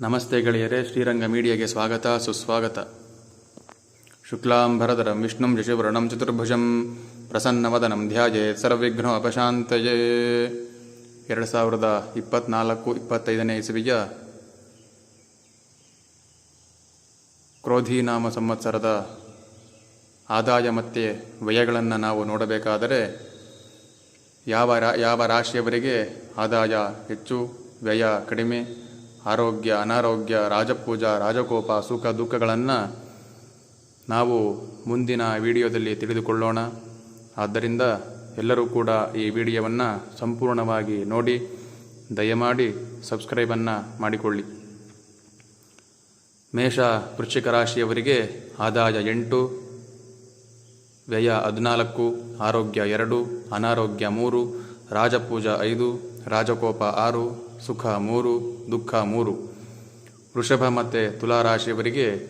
ನಮಸ್ತೆ ಗೆಳೆಯರೇ, ಶ್ರೀರಂಗ ಮೀಡಿಯಾಗೆ ಸ್ವಾಗತ, ಸುಸ್ವಾಗತ. ಶುಕ್ಲಾಂಭರಧರಂ ವಿಷ್ಣು ಯಶಿವರ್ಣಂ ಚತುರ್ಭುಜಂ, ಪ್ರಸನ್ನವದನಂ, ಧ್ಯಾಯೇ ಸರ್ವಿಘ್ನ ಅಪಶಾಂತಯೇ. ಎರಡು ಸಾವಿರದ ಇಪ್ಪತ್ನಾಲ್ಕು, ಇಪ್ಪತ್ತೈದನೇ ಇಸವಿಯ ಕ್ರೋಧೀನಾಮ ಸಂವತ್ಸರದ ಆದಾಯ ಮತ್ತು ವ್ಯಯಗಳನ್ನು ನಾವು ನೋಡಬೇಕಾದರೆ ಯಾವ ರಾ, ಯಾವ ರಾಶಿಯವರಿಗೆ ಆದಾಯ ಹೆಚ್ಚು, ವ್ಯಯ ಕಡಿಮೆ ಆರೋಗ್ಯ, ಅನಾರೋಗ್ಯ, ರಾಜಪೂಜಾ, ರಾಜಕೋಪ, ಸುಖ, ದುಃಖಗಳನ್ನು ನಾವು ಮುಂದಿನ ವಿಡಿಯೋದಲ್ಲಿ ತಿಳಿದುಕೊಳ್ಳೋಣ. ಆದ್ದರಿಂದ ಎಲ್ಲರೂ ಕೂಡ ಈ ವಿಡಿಯೋವನ್ನು ಸಂಪೂರ್ಣವಾಗಿ ನೋಡಿ, ದಯಮಾಡಿ ಸಬ್ಸ್ಕ್ರೈಬನ್ನು ಮಾಡಿಕೊಳ್ಳಿ. ಮೇಷ ವೃಶ್ಚಿಕ ರಾಶಿಯವರಿಗೆ ಆದಾಯ ಎಂಟು, ವ್ಯಯ ಹದಿನಾಲ್ಕು, ಆರೋಗ್ಯ ಎರಡು, ಅನಾರೋಗ್ಯ ಮೂರು, ರಾಜಪೂಜ ಐದು, ರಾಜಕೋಪ ಆರು ಸುಖ ಮೂರು, ದುಃಖ ಮೂರು. ವೃಷಭ ಮತ್ತು ತುಲಾರಾಶಿಯವರಿಗೆ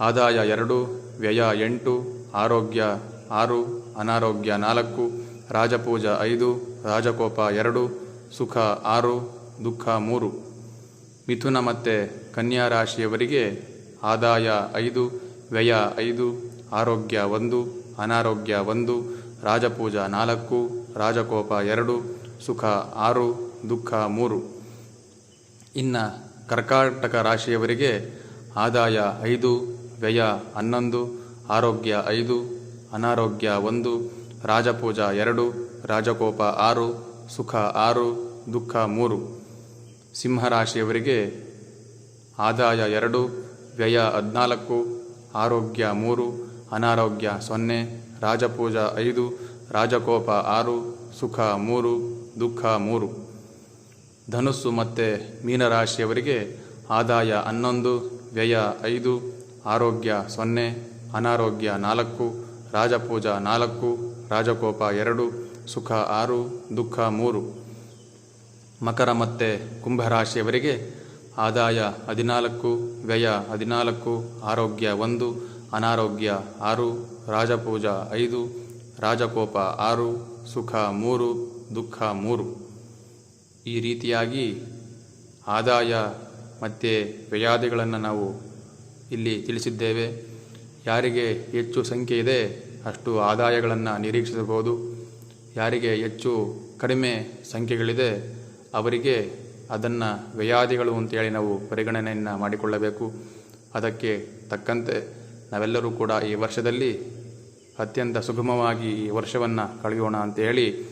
ಆದಾಯ ಎರಡು, ವ್ಯಯ ಎಂಟು, ಆರೋಗ್ಯ ಆರು, ಅನಾರೋಗ್ಯ ನಾಲ್ಕು, ರಾಜಪೂಜ ಐದು, ರಾಜಕೋಪ ಎರಡು, ಸುಖ ಆರು, ದುಃಖ ಮೂರು. ಮಿಥುನ ಮತ್ತು ಕನ್ಯಾ ರಾಶಿಯವರಿಗೆ ಆದಾಯ ಐದು, ವ್ಯಯ ಐದು, ಆರೋಗ್ಯ ಒಂದು, ಅನಾರೋಗ್ಯ ಒಂದು, ರಾಜಪೂಜ ನಾಲ್ಕು, ರಾಜಕೋಪ ಎರಡು ಸುಖ ಆರು, ದುಃಖ ಮೂರು. ಇನ್ನು ಕರ್ಕಾಟಕ ರಾಶಿಯವರಿಗೆ ಆದಾಯ ಐದು, ವ್ಯಯ ಹನ್ನೊಂದು, ಆರೋಗ್ಯ ಐದು, ಅನಾರೋಗ್ಯ ಒಂದು, ರಾಜಪೂಜ ಎರಡು, ರಾಜಕೋಪ ಆರು, ಸುಖ ಆರು, ದುಃಖ ಮೂರು. ಸಿಂಹರಾಶಿಯವರಿಗೆ ಆದಾಯ ಎರಡು, ವ್ಯಯ ಹದಿನಾಲ್ಕು, ಆರೋಗ್ಯ ಮೂರು, ಅನಾರೋಗ್ಯ ಸೊನ್ನೆ, ರಾಜಪೂಜ ಐದು, ರಾಜಕೋಪ ಆರು, ಸುಖ ಮೂರು ದುಃಖ ಮೂರು. ಧನುಸ್ಸು ಮತ್ತು ಮೀನರಾಶಿಯವರಿಗೆ ಆದಾಯ ಹನ್ನೊಂದು, ವ್ಯಯ ಐದು, ಆರೋಗ್ಯ ಸೊನ್ನೆ, ಅನಾರೋಗ್ಯ ನಾಲ್ಕು, ರಾಜಪೂಜ ನಾಲ್ಕು, ರಾಜಕೋಪ ಎರಡು, ಸುಖ ಆರು, ದುಃಖ ಮೂರು. ಮಕರ ಮತ್ತು ಕುಂಭರಾಶಿಯವರಿಗೆ ಆದಾಯ ಹದಿನಾಲ್ಕು, ವ್ಯಯ ಹದಿನಾಲ್ಕು, ಆರೋಗ್ಯ ಒಂದು, ಅನಾರೋಗ್ಯ ಆರು, ರಾಜಪೂಜ ಐದು, ರಾಜಕೋಪ ಆರು, ಸುಖ ಮೂರು ದುಃಖ ಮೂರು. ಈ ರೀತಿಯಾಗಿ ಆದಾಯ ಮತ್ತು ವ್ಯಯಾದಿಗಳನ್ನು ನಾವು ಇಲ್ಲಿ ತಿಳಿಸಿದ್ದೇವೆ. ಯಾರಿಗೆ ಹೆಚ್ಚು ಸಂಖ್ಯೆ ಇದೆ ಅಷ್ಟು ಆದಾಯಗಳನ್ನು ನಿರೀಕ್ಷಿಸಬಹುದು. ಯಾರಿಗೆ ಹೆಚ್ಚು ಕಡಿಮೆ ಸಂಖ್ಯೆಗಳಿದೆ ಅವರಿಗೆ ಅದನ್ನು ವ್ಯಯಾದಿಗಳು ಅಂತೇಳಿ ನಾವು ಪರಿಗಣನೆಯನ್ನು ಮಾಡಿಕೊಳ್ಳಬೇಕು. ಅದಕ್ಕೆ ತಕ್ಕಂತೆ ನಾವೆಲ್ಲರೂ ಕೂಡ ಈ ವರ್ಷದಲ್ಲಿ ಅತ್ಯಂತ ಸುಗಮವಾಗಿ ಈ ವರ್ಷವನ್ನು ಕಳೆಯೋಣ ಅಂತ ಹೇಳಿ